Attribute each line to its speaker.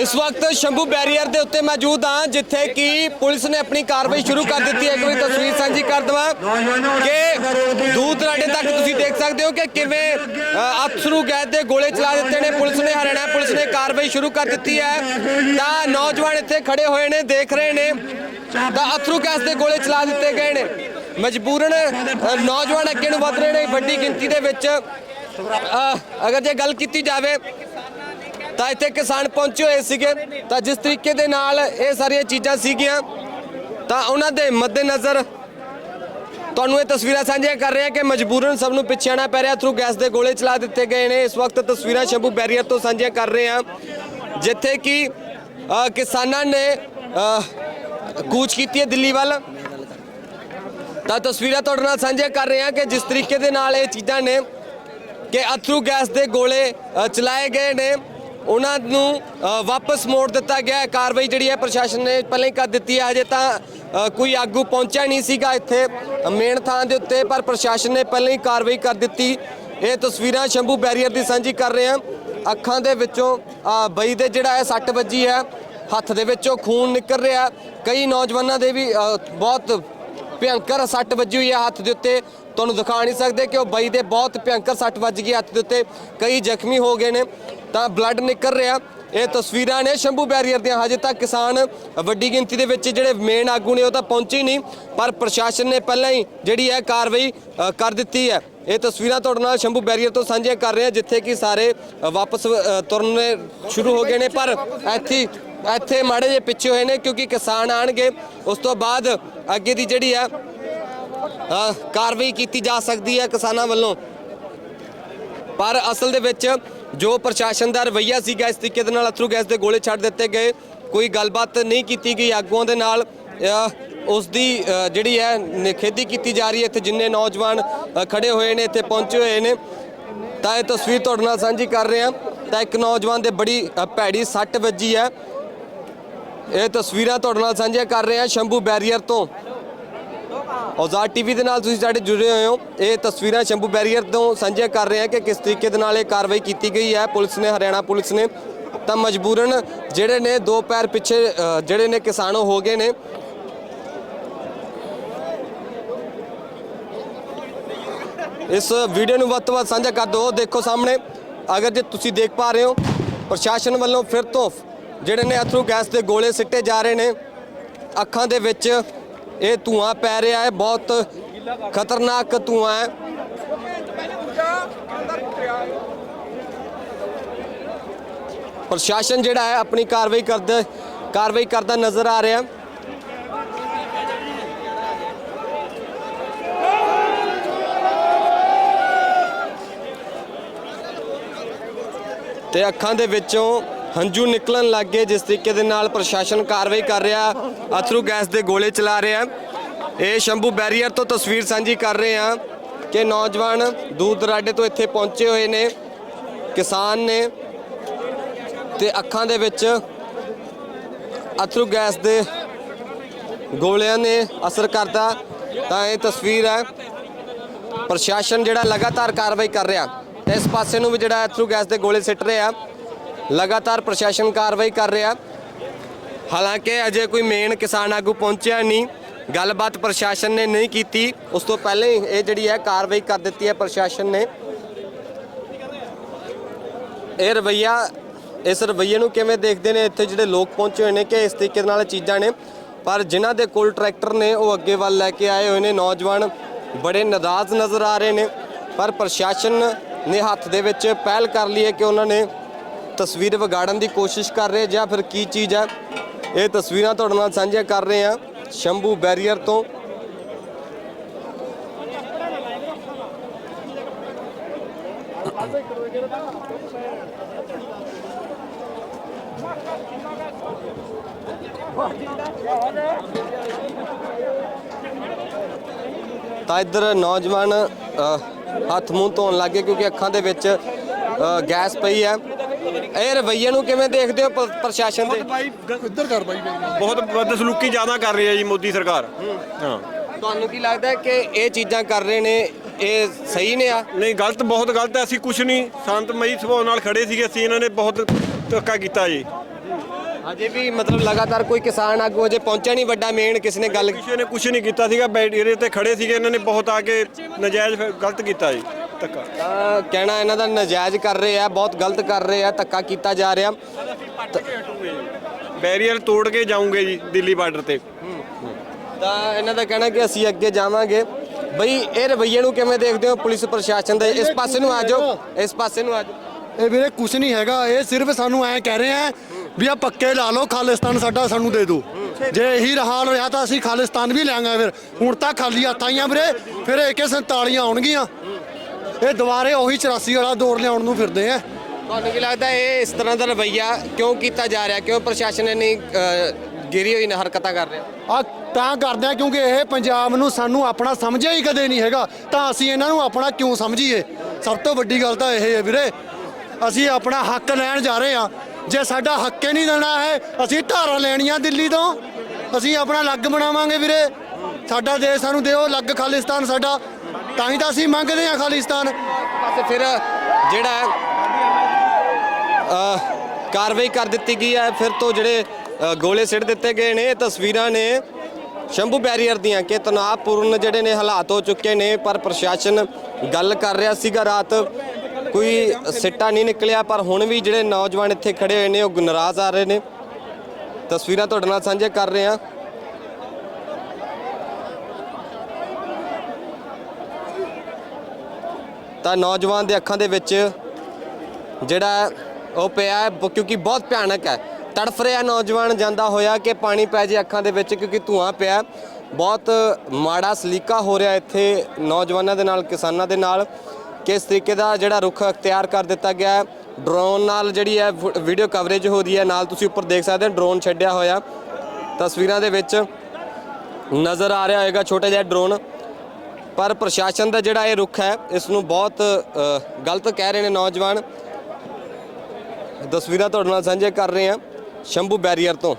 Speaker 1: ਇਸ ਵਕਤ ਸ਼ੰਭੂ ਬੈਰੀਅਰ ਦੇ ਉੱਤੇ ਮੌਜੂਦ ਹਾਂ ਜਿੱਥੇ ਕਿ ਪੁਲਿਸ ਨੇ ਆਪਣੀ ਕਾਰਵਾਈ ਸ਼ੁਰੂ ਕਰ ਦਿੱਤੀ ਹੈ। ਇੱਕ ਵਾਰੀ ਤਸਵੀਰ ਸਾਂਝੀ ਕਰ ਦਵਾਂ ਕਿ ਦੂਰ ਦਰਾਡੇ ਤੱਕ ਤੁਸੀਂ ਦੇਖ ਸਕਦੇ ਹੋ ਕਿ ਕਿਵੇਂ ਅ, ਅਥਰੂ ਗੈਸ ਦੇ ਗੋਲੇ ਚਲਾ ਦਿੱਤੇ ਨੇ। ਪੁਲਿਸ ਨੇ ਹਰਿਆਣਾ ਪੁਲਿਸ ਨੇ ਕਾਰਵਾਈ ਸ਼ੁਰੂ ਕਰ ਦਿੱਤੀ ਹੈ। ਤਾਂ ਨੌਜਵਾਨ ਇੱਥੇ ਖੜੇ ਹੋਏ ਨੇ ਦੇਖ ਰਹੇ ਨੇ। ਤਾਂ ਅਥਰੂ ਗੈਸ ਦੇ ਗੋਲੇ ਚਲਾ ਦਿੱਤੇ ਗਏ ਨੇ। ਮਜਬੂਰਨ ਨੌਜਵਾਨ ਅੱਗੇ ਨੂੰ ਵਧ ਰਹੇ ਨੇ। ਵੱਡੀ ਗਿਣਤੀ ਦੇ ਵਿੱਚ ਅਗਰ ਜੇ ਗੱਲ ਕੀਤੀ ਜਾਵੇ ਤਾਂ ਇੱਥੇ ਕਿਸਾਨ ਪਹੁੰਚੇ ਹੋਏ ਸੀਗੇ। ਤਾਂ ਜਿਸ ਤਰੀਕੇ ਦੇ ਨਾਲ ਇਹ ਸਾਰੀਆਂ ਚੀਜ਼ਾਂ ਸੀਗੀਆਂ, ਤਾਂ ਉਹਨਾਂ ਦੇ ਮੱਦੇਨਜ਼ਰ ਤੁਹਾਨੂੰ ਇਹ ਤਸਵੀਰਾਂ ਸਾਂਝੀਆਂ ਕਰ ਰਹੇ ਹਾਂ ਕਿ ਮਜਬੂਰਨ ਸਭ ਨੂੰ ਪਿੱਛੇ ਆਣਾ ਪੈ ਰਿਹਾ ਥਰੂ ਗੈਸ ਦੇ ਗੋਲੇ ਚਲਾ ਦਿੱਤੇ ਗਏ ਨੇ। ਇਸ ਵਕਤ ਤਸਵੀਰਾਂ ਸ਼ੰਭੂ ਬੈਰੀਅਰ ਤੋਂ ਸਾਂਝੀਆਂ ਕਰ ਰਹੇ ਹਾਂ, ਜਿੱਥੇ ਕਿ ਕਿਸਾਨਾਂ ਨੇ ਕੂਚ ਕੀਤੀ ਹੈ ਦਿੱਲੀ ਵੱਲ। ਤਾਂ ਤਸਵੀਰਾਂ ਤੁਹਾਡੇ ਨਾਲ ਸਾਂਝੀਆਂ ਕਰ ਰਹੇ ਹਾਂ ਕਿ ਜਿਸ ਤਰੀਕੇ ਦੇ ਨਾਲ ਇਹ ਚੀਜ਼ਾਂ ਨੇ ਕਿ ਅਥਰੂ ਗੈਸ ਦੇ ਗੋਲੇ ਚਲਾਏ ਗਏ ਨੇ। ਉਹਨਾਂ ਨੂੰ ਵਾਪਸ ਮੋੜ ਦਿੱਤਾ ਗਿਆ ਹੈ। ਕਾਰਵਾਈ ਜਿਹੜੀ ਹੈ ਪ੍ਰਸ਼ਾਸਨ ਨੇ ਪਹਿਲਾਂ ਹੀ ਕਰ ਦਿੱਤੀ ਹੈ। ਅਜੇ ਤਾਂ ਕੋਈ ਆਗੂ ਪਹੁੰਚਿਆ ਨਹੀਂ ਸੀਗਾ ਇੱਥੇ, ਮੇਨ ਥਾਂ ਦੇ ਉੱਤੇ, ਪਰ ਪ੍ਰਸ਼ਾਸਨ ਨੇ ਪਹਿਲਾਂ ਹੀ ਕਾਰਵਾਈ ਕਰ ਦਿੱਤੀ। ਇਹ ਤਸਵੀਰਾਂ ਸ਼ੰਭੂ ਬੈਰੀਅਰ ਦੀ ਸਾਂਝੀ ਕਰ ਰਹੇ ਹਾਂ। ਅੱਖਾਂ ਦੇ ਵਿੱਚੋਂ ਬਈ ਦੇ ਜਿਹੜਾ ਹੈ ਸੱਟ ਵੱਜੀ ਹੈ, ਹੱਥ ਦੇ ਵਿੱਚੋਂ ਖੂਨ ਨਿਕਲ ਰਿਹਾ ਕਈ ਨੌਜਵਾਨਾਂ ਦੇ ਵੀ ਬਹੁਤ ਭਿਅੰਕਰ ਸੱਟ ਵੱਜੀ ਹੋਈ ਹੈ ਹੱਥ ਦੇ ਉੱਤੇ। ਤੁਹਾਨੂੰ ਦਿਖਾ ਨਹੀਂ ਸਕਦੇ ਕਿ ਉਹ ਬਈ ਦੇ ਬਹੁਤ ਭਿਅੰਕਰ ਸੱਟ ਵੱਜ ਗਈ ਹੱਥ ਦੇ ਉੱਤੇ। ਕਈ ਜ਼ਖਮੀ ਹੋ ਗਏ ਨੇ। ਤਾਂ ਬਲੱਡ ਨਿਕਲ ਰਿਹਾ। ਇਹ ਤਸਵੀਰਾਂ ਨੇ ਸ਼ੰਭੂ ਬੈਰੀਅਰ ਦੀਆਂ। ਹਜੇ ਤੱਕ ਕਿਸਾਨ ਵੱਡੀ ਗਿਣਤੀ ਦੇ ਵਿੱਚ ਜਿਹੜੇ ਮੇਨ ਆਗੂ ਨੇ ਉਹ ਤਾਂ ਪਹੁੰਚੇ ਹੀ ਨਹੀਂ, ਪਰ ਪ੍ਰਸ਼ਾਸਨ ਨੇ ਪਹਿਲਾਂ ਹੀ ਜਿਹੜੀ ਹੈ ਕਾਰਵਾਈ ਕਰ ਦਿੱਤੀ ਹੈ। ਇਹ ਤਸਵੀਰਾਂ ਤੁਹਾਡੇ ਨਾਲ ਸ਼ੰਭੂ ਬੈਰੀਅਰ ਤੋਂ ਸਾਂਝੀਆਂ ਕਰ ਰਹੇ ਹਾਂ, ਜਿੱਥੇ ਕਿ ਸਾਰੇ ਵਾਪਸ ਤੁਰਨੇ ਸ਼ੁਰੂ ਹੋ ਗਏ ਨੇ। ਪਰ ਇੱਥੇ ਇੱਥੇ ਮਾੜੇ ਜਿਹੇ ਪਿੱਛੇ ਹੋਏ ਨੇ, ਕਿਉਂਕਿ ਕਿਸਾਨ ਆਣਗੇ ਉਸ ਤੋਂ ਬਾਅਦ ਅੱਗੇ ਦੀ ਜਿਹੜੀ ਹੈ ਕਾਰਵਾਈ ਕੀਤੀ ਜਾ ਸਕਦੀ ਹੈ ਕਿਸਾਨਾਂ ਵੱਲੋਂ। ਪਰ ਅਸਲ ਦੇ ਵਿੱਚ ਜੋ ਪ੍ਰਸ਼ਾਸਨ ਦਾ ਰਵੱਈਆ ਸੀਗਾ ਇਸ ਤਰੀਕੇ ਦੇ ਨਾਲ ਅਥਰੂ ਗੈਸ ਦੇ ਗੋਲੇ ਛੱਡ ਦਿੱਤੇ ਗਏ। ਕੋਈ ਗੱਲਬਾਤ ਨਹੀਂ ਕੀਤੀ ਗਈ ਆਗੂਆਂ ਦੇ ਨਾਲ। ਅ, ਉਸ ਦੀ ਜਿਹੜੀ ਹੈ ਨਿਖੇਧੀ ਕੀਤੀ ਜਾ ਰਹੀ ਹੈ। ਇੱਥੇ ਜਿੰਨੇ ਨੌਜਵਾਨ ਅ, ਖੜੇ ਹੋਏ ਨੇ ਇੱਥੇ ਪਹੁੰਚੇ ਹੋਏ ਨੇ। ਤਾਂ ਇਹ ਤਸਵੀਰ ਤੁਹਾਡੇ ਨਾਲ ਸਾਂਝੀ ਕਰ ਰਹੇ। ਹਾਂ ਤਾਂ ਇੱਕ ਨੌਜਵਾਨ ਦੇ ਬੜੀ ਭੈੜੀ ਸੱਟ ਵੱਜੀ ਹੈ। ਇਹ ਤਸਵੀਰਾਂ ਤੁਹਾਡੇ ਨਾਲ ਸਾਂਝੀਆਂ ਕਰ ਰਹੇ ਹਾਂ ਸ਼ੰਭੂ ਬੈਰੀਅਰ ਤੋਂ। ਔਜ਼ਾਰ ਟੀਵੀ ਦੇ ਨਾਲ ਤੁਸੀਂ ਸਾਡੇ ਜੁੜੇ ਹੋਏ ਹੋ। ਇਹ ਤਸਵੀਰਾਂ ਸ਼ੰਭੂ ਬੈਰੀਅਰ ਤੋਂ ਸਾਂਝੀਆਂ ਕਰ ਰਹੇ ਹਾਂ ਕਿ ਕਿਸ ਤਰੀਕੇ ਦੇ ਨਾਲ ਇਹ ਕਾਰਵਾਈ ਕੀਤੀ ਗਈ ਹੈ। ਪੁਲਿਸ ਨੇ, ਹਰਿਆਣਾ ਪੁਲਿਸ ਨੇ ਤਾਂ ਮਜਬੂਰਨ ਜਿਹੜੇ ਨੇ ਦੋ ਪੈਰ ਪਿੱਛੇ ਜਿਹੜੇ ਨੇ ਕਿਸਾਨ ਹੋ ਗਏ ਨੇ। ਇਸ ਵੀਡੀਓ ਨੂੰ ਵੱਧ ਤੋਂ ਵੱਧ ਸਾਂਝਾ ਕਰ ਦਿਓ। ਦੇਖੋ ਸਾਹਮਣੇ, ਅਗਰ ਜੇ ਤੁਸੀਂ ਦੇਖ ਪਾ ਰਹੇ ਹੋ, ਪ੍ਰਸ਼ਾਸਨ ਵੱਲੋਂ ਫਿਰ ਤੋਂ ਜਿਹੜੇ ਨੇ ਅਥਰੂ ਗੈਸ ਦੇ ਗੋਲੇ ਸਿੱਟੇ ਜਾ ਰਹੇ ਨੇ। ਅੱਖਾਂ ਦੇ ਵਿੱਚ ਇਹ ਧੂਆਂ ਪੈ ਰਿਹਾ ਹੈ, ਬਹੁਤ ਖਤਰਨਾਕ ਧੂਆਂ ਹੈ। ਪ੍ਰਸ਼ਾਸਨ ਜਿਹੜਾ ਹੈ, ਆਪਣੀ ਕਾਰਵਾਈ ਕਰਦਾ ਕਾਰਵਾਈ ਕਰਦਾ ਨਜ਼ਰ ਆ ਰਿਹਾ। ਤੇ ਅੱਖਾਂ ਦੇ ਵਿੱਚੋਂ ਹੰਝੂ ਨਿਕਲਣ ਲੱਗ ਗਏ, ਜਿਸ ਤਰੀਕੇ ਦੇ ਨਾਲ ਪ੍ਰਸ਼ਾਸਨ ਕਾਰਵਾਈ ਕਰ ਰਿਹਾ, ਅਥਰੂ ਗੈਸ ਦੇ ਗੋਲੇ ਚਲਾ ਰਿਹਾ। ਇਹ ਸ਼ੰਭੂ ਬੈਰੀਅਰ ਤੋਂ ਤਸਵੀਰ ਸਾਂਝੀ ਕਰ ਰਹੇ ਹਾਂ ਕਿ ਨੌਜਵਾਨ ਦੂਰ ਦਰਾਡੇ ਤੋਂ ਇੱਥੇ ਪਹੁੰਚੇ ਹੋਏ ਨੇ, ਕਿਸਾਨ ਨੇ ਤੇ ਅੱਖਾਂ ਦੇ ਵਿੱਚ ਅਥਰੂ ਗੈਸ ਦੇ ਗੋਲਿਆਂ ਨੇ ਅਸਰ ਕਰਦਾ ਤਾਂ ਇਹ ਤਸਵੀਰ ਹੈ, ਪ੍ਰਸ਼ਾਸਨ ਜਿਹੜਾ ਲਗਾਤਾਰ ਕਾਰਵਾਈ ਕਰ ਰਿਹਾ। ਤੇ ਇਸ ਪਾਸੇ ਨੂੰ ਵੀ ਜਿਹੜਾ ਅਥਰੂ ਗੈਸ ਦੇ ਗੋਲੇ ਸਿੱਟ ਰਿਹਾ ਲਗਾਤਾਰ ਪ੍ਰਸ਼ਾਸਨ ਕਾਰਵਾਈ ਕਰ ਰਿਹਾ। ਹਾਲਾਂਕਿ ਅਜੇ ਕੋਈ ਮੇਨ ਕਿਸਾਨ ਆਗੂ ਪਹੁੰਚਿਆ ਨਹੀਂ। ਗੱਲਬਾਤ ਪ੍ਰਸ਼ਾਸਨ ਨੇ ਨਹੀਂ ਕੀਤੀ। ਉਸ ਤੋਂ ਪਹਿਲਾਂ ਹੀ ਇਹ ਜਿਹੜੀ ਹੈ ਕਾਰਵਾਈ ਕਰ ਦਿੱਤੀ ਹੈ ਪ੍ਰਸ਼ਾਸਨ ਨੇ। ਇਹ ਰਵਈਆ, ਇਸ ਰਵਈਏ ਨੂੰ ਕਿਵੇਂ ਦੇਖਦੇ ਨੇ? ਇੱਥੇ ਜਿਹੜੇ ਲੋਕ ਪਹੁੰਚੇ ਹੋਏ ਨੇ ਕਿ ਇਸ ਤਰੀਕੇ ਨਾਲ ਚੀਜ਼ਾਂ ਨੇ। ਪਰ ਜਿਨ੍ਹਾਂ ਦੇ ਕੋਲ ਟਰੈਕਟਰ ਨੇ, ਉਹ ਅੱਗੇ ਵੱਲ ਲੈ ਕੇ ਆਏ ਹੋਏ ਨੇ। ਨੌਜਵਾਨ ਬੜੇ ਨਾਰਾਜ਼ ਨਜ਼ਰ ਆ ਰਹੇ ਨੇ। ਪਰ ਪ੍ਰਸ਼ਾਸਨ ਨੇ ਹੱਥ ਦੇ ਵਿੱਚ ਪਹਿਲ ਕਰ ਲਈ ਹੈ ਕਿ ਉਹਨਾਂ ਨੇ ਤਸਵੀਰ ਵਿਗਾੜਨ ਦੀ ਕੋਸ਼ਿਸ਼ ਕਰ ਰਹੇ ਜਾਂ ਫਿਰ ਕੀ ਚੀਜ਼ ਹੈ? ਇਹ ਤਸਵੀਰਾਂ ਤੁਹਾਡੇ ਨਾਲ ਸਾਂਝੀਆਂ ਕਰ ਰਹੇ ਹਾਂ ਸ਼ੰਭੂ ਬੈਰੀਅਰ ਤੋਂ। ਤਾਂ ਇੱਧਰ ਨੌਜਵਾਨ ਹੱਥ ਮੂੰਹ ਧੋਣ ਲੱਗੇ ਕਿਉਂਕਿ ਅੱਖਾਂ ਦੇ ਵਿੱਚ ਗੈਸ ਪਈ ਹੈ। ਇਹ ਰਵੱਈਏ ਨੂੰ ਕਿਵੇਂ ਦੇਖਦੇ ਹੋ ਪ- ਪ੍ਰਸ਼ਾਸਨ ਦੇ?
Speaker 2: ਭਾਈ
Speaker 3: ਇੱਧਰ ਕਰ ਬਾਈ
Speaker 2: ਬਹੁਤ ਬਦਸਲੂਕੀ ਜ਼ਿਆਦਾ ਕਰ ਰਹੀ ਹੈ ਜੀ ਮੋਦੀ ਸਰਕਾਰ। ਹਾਂ।
Speaker 1: ਤੁਹਾਨੂੰ ਕੀ ਲੱਗਦਾ ਹੈ ਕਿ ਇਹ ਚੀਜ਼ਾਂ ਕਰ ਰਹੇ ਨੇ ਇਹ ਸਹੀ ਨੇ ਆ?
Speaker 2: ਨਹੀਂ ਗਲਤ ਬਹੁਤ ਗਲਤ ਹੈ ਅਸੀਂ ਕੁਝ ਨਹੀਂ ਸ਼ਾਂਤਮਈ ਸੁਭਾਅ ਨਾਲ ਖੜੇ ਸੀਗੇ ਅਸੀਂ ਇਹਨਾਂ ਨੇ ਬਹੁਤ ਧੱਕਾ ਕੀਤਾ ਜੀ।
Speaker 1: ਅਜੇ ਵੀ ਮਤਲਬ ਲਗਾਤਾਰ ਕੋਈ ਕਿਸਾਨ ਆਗੂ ਅਜੇ ਪਹੁੰਚਿਆ ਨਹੀਂ ਵੱਡਾ ਮੇਨ ਕਿਸੇ ਨੇ ਗੱਲ
Speaker 2: ਕਿਸੇ ਨੇ ਕੁਝ ਨਹੀਂ ਕੀਤਾ ਸੀਗਾ ਬੈਰੀਅਰ ਤੇ ਖੜੇ ਸੀਗੇ ਇਹਨਾਂ ਨੇ ਬਹੁਤ ਆ ਕੇ ਨਜਾਇਜ਼ ਫਿਰ ਗਲਤ ਕੀਤਾ ਜੀ। ਧੱਕਾ।
Speaker 1: ਤਾਂ ਕਹਿਣਾ ਇਹਨਾਂ ਦਾ ਨਜਾਇਜ਼ ਕਰ ਰਹੇ ਆ ਬਹੁਤ ਗਲਤ ਕਰ ਰਹੇ ਆ ਧੱਕਾ ਕੀਤਾ ਜਾ ਰਿਹਾ।
Speaker 2: ਬੈਰੀਅਰ ਤੋੜ ਕੇ ਜਾਉਂਗੇ ਜੀ ਦਿੱਲੀ ਬਾਰਡਰ ਤੇ।
Speaker 1: ਤਾਂ ਇਹਨਾਂ ਦਾ ਕਹਿਣਾ ਕਿ ਅਸੀਂ ਅੱਗੇ ਜਾਵਾਂਗੇ। ਬਈ ਇਹ ਰਵੱਈਏ ਨੂੰ ਕਿਵੇਂ ਦੇਖਦੇ ਹੋ ਪੁਲਿਸ ਪ੍ਰਸ਼ਾਸਨ ਦੇ? ਇਸ ਪਾਸੇ ਨੂੰ ਆ ਜਾਓ ਇਸ ਪਾਸੇ ਨੂੰ ਆ ਜਾਓ।
Speaker 3: ਇਹ ਵੀਰੇ ਕੁਝ ਨਹੀਂ ਹੈਗਾ ਇਹ ਸਿਰਫ ਸਾਨੂੰ ਐ ਕਹਿ ਰਹੇ ਆ ਵੀ ਆ ਪੱਕੇ ਲਾ ਲਓ ਖਾਲਿਸਤਾਨ ਸਾਡਾ ਸਾਨੂੰ ਦੇ ਦਿਓ ਜੇ ਇਹੀ ਹਾਲ ਰਿਹਾ ਤਾਂ ਅਸੀਂ ਖਾਲਿਸਤਾਨ ਵੀ ਲਿਆਂਗੇ ਫਿਰ। ਹੁਣ ਤਾਂ ਖਾਲੀ ਹੱਥ ਆਈਆਂ ਵੀਰੇ ਫਿਰ ਏਕੇ 47 ਆਉਣਗੀਆਂ। ਇਹ ਦੁਬਾਰੇ ਉਹੀ 84 ਵਾਲਾ ਦੌਰ ਲਿਆਉਣ ਨੂੰ ਫਿਰਦੇ ਆ।
Speaker 1: ਤੁਹਾਨੂੰ ਕੀ ਲੱਗਦਾ ਇਹ ਇਸ ਤਰ੍ਹਾਂ ਦਾ ਰਵੱਈਆ ਕਿਉਂ ਕੀਤਾ ਜਾ ਰਿਹਾ? ਕਿਉਂ ਪ੍ਰਸ਼ਾਸਨ ਨੇ ਗਿਰੀ ਹੋਈ ਹਰਕਤਾਂ ਕਰ ਰਿਹਾ?
Speaker 3: ਆ ਤਾਂ ਕਰਦੇ ਆ ਕਿਉਂਕਿ ਇਹ ਪੰਜਾਬ ਨੂੰ ਸਾਨੂੰ ਆਪਣਾ ਸਮਝਿਆ ਹੀ ਕਦੇ ਨਹੀਂ ਹੈਗਾ। ਤਾਂ ਅਸੀਂ ਇਹਨਾਂ ਨੂੰ ਆਪਣਾ ਕਿਉਂ ਸਮਝੀਏ? ਸਭ ਤੋਂ ਵੱਡੀ ਗੱਲ ਤਾਂ ਇਹ ਹੈ ਵੀਰੇ ਅਸੀਂ ਆਪਣਾ ਹੱਕ ਲੈਣ ਜਾ ਰਹੇ ਆ ਜੇ ਸਾਡਾ ਹੱਕ ਹੀ ਨਹੀਂ ਦੇਣਾ ਹੈ ਅਸੀਂ ਧਾਰਾਂ ਲੈਣੀਆਂ ਦਿੱਲੀ ਤੋਂ। ਅਸੀਂ ਆਪਣਾ ਅਲੱਗ ਬਣਾਵਾਂਗੇ ਵੀਰੇ। ਸਾਡਾ ਦੇਸ਼ ਸਾਨੂੰ ਦਿਓ ਅਲੱਗ ਖਾਲਿਸਤਾਨ ਸਾਡਾ। ਤਾਂ ਹੀ ਤਾਂ ਅਸੀਂ ਮੰਗਦੇ ਹਾਂ ਖਾਲਿਸਤਾਨ।
Speaker 1: ਪਾਸੇ ਫਿਰ ਜਿਹੜਾ ਹੈ, ਕਾਰਵਾਈ ਕਰ ਦਿੱਤੀ ਗਈ ਹੈ। ਫਿਰ ਤੋਂ ਜਿਹੜੇ ਗੋਲੇ ਸਿੱਟ ਦਿੱਤੇ ਗਏ ਨੇ ਤਸਵੀਰਾਂ ਨੇ ਸ਼ੰਭੂ ਬੈਰੀਅਰ ਦੀਆਂ ਕਿ ਤਣਾਅਪੂਰਨ ਜਿਹੜੇ ਨੇ ਹਾਲਾਤ ਹੋ ਚੁੱਕੇ ਨੇ ਪਰ ਪ੍ਰਸ਼ਾਸਨ ਗੱਲ ਕਰ ਰਿਹਾ ਸੀਗਾ। ਰਾਤ ਕੋਈ ਸਿੱਟਾ ਨਹੀਂ ਨਿਕਲਿਆ ਪਰ ਹੁਣ ਵੀ ਜਿਹੜੇ ਨੌਜਵਾਨ ਇੱਥੇ ਖੜੇ ਹੋਏ ਨੇ ਉਹ ਨਾਰਾਜ਼ ਆ ਰਹੇ ਨੇ। ਤਸਵੀਰਾਂ ਤੁਹਾਡੇ ਨਾਲ ਸਾਂਝੇ ਕਰ ਰਹੇ ਹਾਂ। ਤਾਂ ਨੌਜਵਾਨ ਦੇ ਅੱਖਾਂ ਦੇ ਵਿੱਚ ਜਿਹੜਾ ਉਹ ਪਿਆ ਬ- ਕਿਉਂਕਿ ਬਹੁਤ ਭਿਆਨਕ ਹੈ। ਤੜਫ ਰਿਹਾ ਨੌਜਵਾਨ, ਜਾਂਦਾ ਹੋਇਆ ਕਿ ਪਾਣੀ ਪੈ ਜੇ ਅੱਖਾਂ ਦੇ ਵਿੱਚ ਕਿਉਂਕਿ ਧੂਆਂ ਪਿਆ ਬਹੁਤ ਮਾੜਾ ਸਲੀਕਾ ਹੋ ਰਿਹਾ ਇੱਥੇ ਨੌਜਵਾਨਾਂ ਦੇ ਨਾਲ, ਕਿਸਾਨਾਂ ਦੇ ਨਾਲ ਕਿਸ ਤਰੀਕੇ ਦਾ ਜਿਹੜਾ ਰੁੱਖ ਅਖਤਿਆਰ ਕਰ ਦਿੱਤਾ ਗਿਆ ਹੈ। ਡਰੋਨ ਨਾਲ ਜਿਹੜੀ ਹੈ ਵੀਡੀਓ ਕਵਰੇਜ ਹੋ ਰਹੀ ਹੈ। ਨਾਲ ਤੁਸੀਂ ਉੱਪਰ ਦੇਖ ਸਕਦੇ ਹੋ, ਡਰੋਨ ਛੱਡਿਆ ਹੋਇਆ ਤਸਵੀਰਾਂ ਦੇ ਵਿੱਚ ਨਜ਼ਰ ਆ ਰਿਹਾ ਹੋਏਗਾ, ਛੋਟਾ ਜਿਹਾ ਡਰੋਨ। ਪਰ ਪ੍ਰਸ਼ਾਸਨ ਦਾ ਜਿਹੜਾ ਇਹ ਰੁਖ ਹੈ, ਇਸ ਨੂੰ ਬਹੁਤ ਗਲਤ ਕਹਿ ਰਹੇ ਨੇ ਨੌਜਵਾਨ। ਤਸਵੀਰਾਂ ਤੁਹਾਡੇ ਨਾਲ ਸਾਂਝੇ ਕਰ ਰਹੇ ਹਾਂ, ਸ਼ੰਭੂ ਬੈਰੀਅਰ ਤੋਂ।